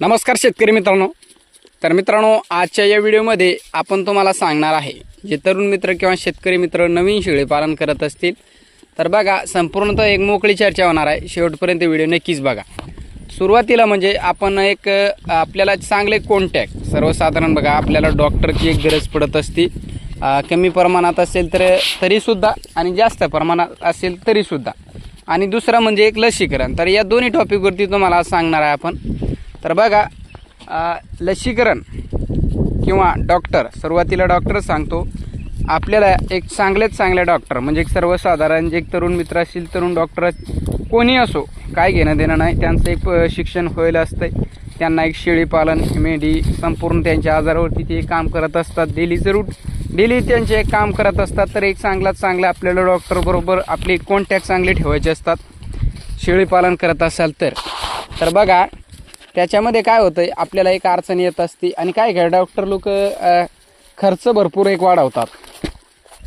नमस्कार शेतकरी मित्रांनो. तर मित्रांनो आजच्या या व्हिडिओमध्ये आपण तुम्हाला सांगणार आहे जे तरुण मित्र किंवा शेतकरी मित्र नवीन शेळीपालन करत असतील तर बघा संपूर्णतः एक मोकळी चर्चा होणार आहे. शेवटपर्यंत व्हिडिओ नक्कीच बघा. सुरुवातीला म्हणजे आपण एक आपल्याला चांगले कॉन्टॅक्ट सर्वसाधारण बघा आपल्याला डॉक्टरची एक गरज पडत असती. कमी प्रमाणात असेल तर तरीसुद्धा आणि जास्त प्रमाणात असेल तरीसुद्धा. आणि दुसरं म्हणजे एक लसीकरण. तर या दोन्ही टॉपिकवरती तुम्हाला सांगणार आहे आपण. तर बघा लसीकरण किंवा डॉक्टर सुरुवातीला डॉक्टर सांगतो आपल्याला एक चांगलेच चांगले डॉक्टर म्हणजे एक सर्वसाधारण जे एक तरुण मित्र असतील तरुण डॉक्टर कोणी असो काय घेणं देणं नाही त्यांचं एक शिक्षण होईल असतं त्यांना एक शेळीपालन मेंढी संपूर्ण त्यांच्या आजारावरती ते काम करत असतात. डेली जरूर डेली त्यांचे एक काम करत असतात तर एक चांगलाच चांगला आपल्याला डॉक्टरबरोबर आपले कॉन्टॅक्ट चांगले ठेवायचे असतात. शेळीपालन करत असाल तर. तर बघा त्याच्यामध्ये काय होतं आपल्याला एक अडचण येत असते आणि काय काय डॉक्टर लोक खर्च भरपूर एक वाढवतात.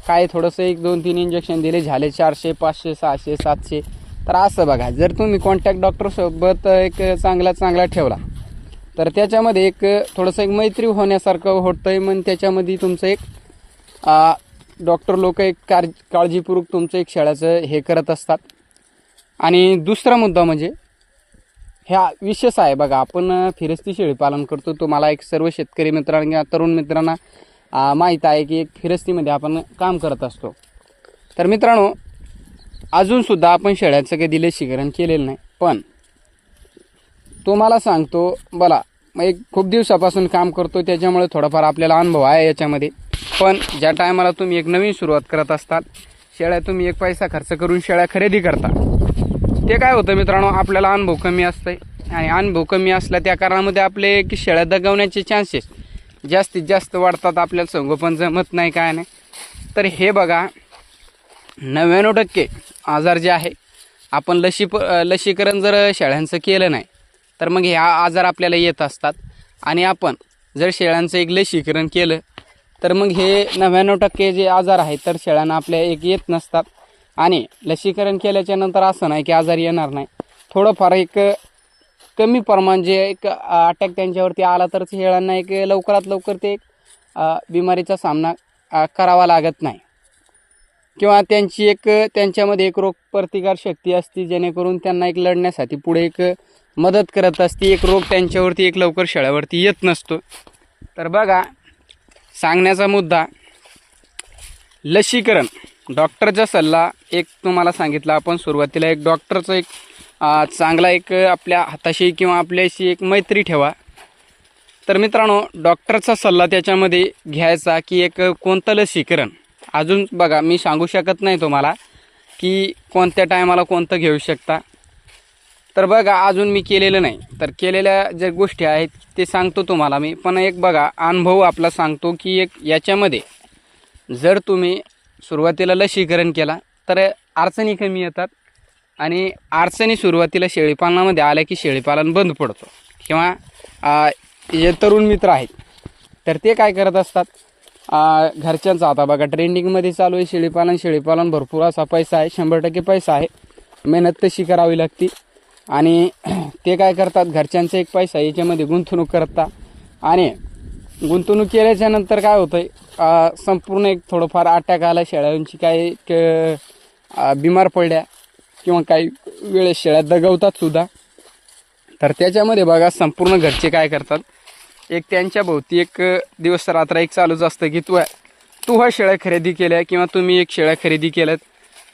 काय थोडंसं एक दोन तीन इंजेक्शन दिले झाले चारशे पाचशे सहाशे सातशे. तर असं बघा जर तुम्ही कॉन्टॅक्ट डॉक्टरसोबत एक चांगला चांगला ठेवला तर त्याच्यामध्ये एक थोडंसं एक मैत्री होण्यासारखं होतं आहे मग त्याच्यामध्ये तुमचं एक डॉक्टर लोक एक कार काळजीपूर्वक तुमचं एक शेळ्याचं हे करत असतात. आणि दुसरा मुद्दा म्हणजे ह्या विशेष आहे बघा आपण फिरस्ती शेळी पालन करतो. तुम्हाला एक सर्व शेतकरी मित्रांना किंवा तरुण मित्रांना माहीत आहे की एक फिरस्तीमध्ये आपण काम करत असतो. तर मित्रांनो अजूनसुद्धा आपण शेळ्याचं कधी शिकरण केलेलं नाही. पण तुम्हाला सांगतो बोला मग एक खूप दिवसापासून काम करतो त्याच्यामुळे थोडाफार आपल्याला अनुभव आहे याच्यामध्ये. पण ज्या टायमाला तुम्ही एक नवीन सुरुवात करत असतात शेळ्या तुम्ही एक पैसा खर्च करून शेळ्या खरेदी करता. ते काय होतं मित्रांनो आपल्याला अनुभव कमी असतं आणि अनुभव कमी असला त्या कारणामध्ये आपले की शेळ्या दगवण्याचे चान्सेस जास्तीत जास्त वाढतात आपल्याला संगोपन जमत नाही काय नाही. तर हे बघा नव्याण्णव टक्के आजार जे आहे आपण लशी प लसीकरण जर शेळ्यांचं केलं नाही तर मग ह्या आजार आपल्याला येत असतात. आणि आपण जर शेळ्यांचं एक लसीकरण केलं तर मग हे नव्याण्णव टक्के जे आजार आहेत तर शेळ्यांना आपल्या एक येत नसतात. आणि लसीकरण केल्याच्यानंतर असं नाही की आजार येणार नाही. थोडंफार एक कमी प्रमाण जे एक अटॅक त्यांच्यावरती आला तर शेळ्यांना एक लवकरात लवकर ते एक बिमारीचा सामना करावा लागत नाही. किंवा त्यांची एक त्यांच्यामध्ये एक रोगप्रतिकार शक्ती असते जेणेकरून त्यांना एक लढण्यासाठी पुढे एक मदत करत असते एक रोग त्यांच्यावरती एक लवकर शेळ्यावरती येत नसतो. तर बघा सांगण्याचा मुद्दा लसीकरण. डॉक्टरचा सल्ला एक तुम्हाला सांगितला आपण सुरुवातीला एक डॉक्टरचं एक चांगला एक आपल्या हाताशी किंवा आपल्याशी एक मैत्री ठेवा. तर मित्रांनो डॉक्टरचा सल्ला त्याच्यामध्ये घ्यायचा की एक कोणतं लसीकरण. अजून बघा मी सांगू शकत नाही तुम्हाला की कोणत्या टायमाला कोणतं घेऊ शकता. तर बघा अजून मी केलेलं नाही. तर केलेल्या ज्या गोष्टी आहेत ते सांगतो तुम्हाला मी. पण एक बघा अनुभव आपला सांगतो की एक याच्यामध्ये जर तुम्ही सुरुवातीला लसीकरण केला तर अडचणी कमी येतात आणि अडचणी सुरुवातीला शेळीपालनामध्ये आल्या की शेळीपालन बंद पडतो. किंवा जे तरुण मित्र आहेत तर ते काय करत असतात घरच्यांचा आता बघा ट्रेंडिंगमध्ये चालू आहे शेळीपालन शेळीपालन भरपूर असा पैसा आहे शंभर टक्के पैसा आहे. मेहनत तशी करावी लागते. आणि ते काय करतात घरच्यांचा एक पैसा याच्यामध्ये गुंतवणूक करतात. आणि गुंतवणूक केल्याच्यानंतर काय होतं आहे संपूर्ण एक थोडंफार अटॅक आला शेळ्यांची. काही एक, बिमार पडल्या किंवा काही वेळेस शेळ्या दगवतात सुद्धा. तर त्याच्यामध्ये बघा संपूर्ण घरचे काय करतात? एक त्यांच्या भोवती एक दिवस रात्र एक चालूच असतं की तू तू हा शेळ्या खरेदी केल्या किंवा तुम्ही एक शेळ्या खरेदी केल्यात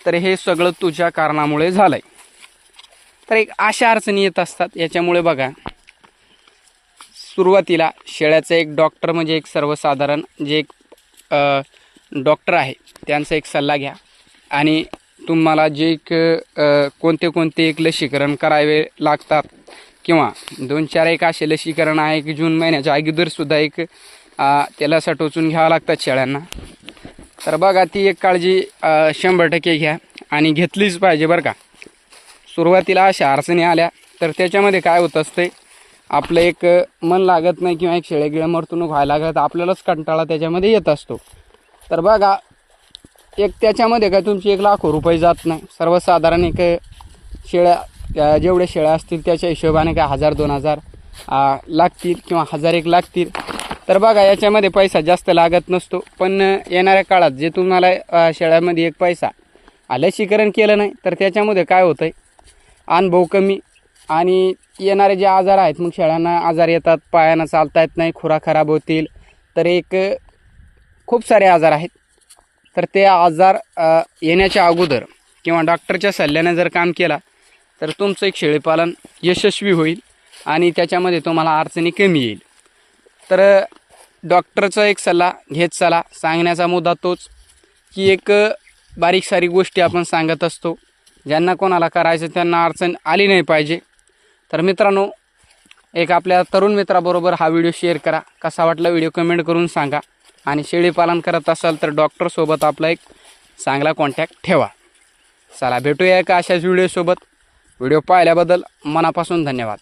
तर हे सगळं तुझ्या कारणामुळे झालं आहे तर एक अशा अडचणी येत असतात. याच्यामुळे बघा सुरुवातीला शेळ्याचं एक डॉक्टर म्हणजे एक सर्वसाधारण जे एक डॉक्टर आहे त्यांचा एक सल्ला घ्या. आणि तुम्हाला जे एक कोणते कोणते एक लसीकरण करावे लागतात किंवा दोन चार एक असे लसीकरण आहे की जून महिन्याच्या अगोदरसुद्धा एक त्याला टोचून घ्यावं लागतात शेळ्यांना. तर बघा ती एक काळजी शंभर टक्के घ्या आणि घेतलीच पाहिजे बरं का. सुरुवातीला अशा अडचणी आल्या तर त्याच्यामध्ये काय होत असते आपलं एक मन लागत नाही किंवा एक शेळेगिळ्या मरतूनक व्हायला लागत आपल्यालाच कंटाळा त्याच्यामध्ये येत असतो. तर बघा एक त्याच्यामध्ये काय तुमची एक लाखो रुपये जात नाही. सर्वसाधारण एक शेळ्या जेवढे जेवढ्या शेळ्या असतील त्याच्या हिशोबाने काय हजार दोन हजार लागतील किंवा हजार एक लागतील. तर बघा याच्यामध्ये पैसा जास्त लागत नसतो. पण येणाऱ्या काळात जे तुम्हाला शेळ्यामध्ये एक पैसा आल्याशीकरण लसीकरण केलं नाही तर त्याच्यामध्ये काय होतं आहे अनुभव कमी. आणि येणारे जे आजार आहेत मग शेळ्यांना आजार येतात पायांना चालता येत नाही खुरा खराब होतील. तर एक खूप सारे आजार आहेत. तर ते आजार येण्याच्या अगोदर किंवा डॉक्टरच्या सल्ल्याने जर काम केला तर तुमचं एक शेळीपालन यशस्वी होईल आणि त्याच्यामध्ये तुम्हाला अडचणी कमी येईल. तर डॉक्टरचा एक सल्ला घेत चला. सांगण्याचा मुद्दा तोच की एक बारीक सारी गोष्टी आपण सांगत असतो. ज्यांना कोणाला करायचं त्यांना अडचण आली नाही पाहिजे. तर मित्रांनो एक आपल्या तरुण मित्राबरोबर हा व्हिडिओ शेअर करा. कसा वाटला व्हिडिओ कमेंट करून सांगा. आणि शेळीपालन करत असाल तर डॉक्टरसोबत आपला एक चांगला कॉन्टॅक्ट ठेवा. चला भेटूया एका अशाच व्हिडिओसोबत व्हिडिओ पाहिल्याबद्दल मनापासून धन्यवाद.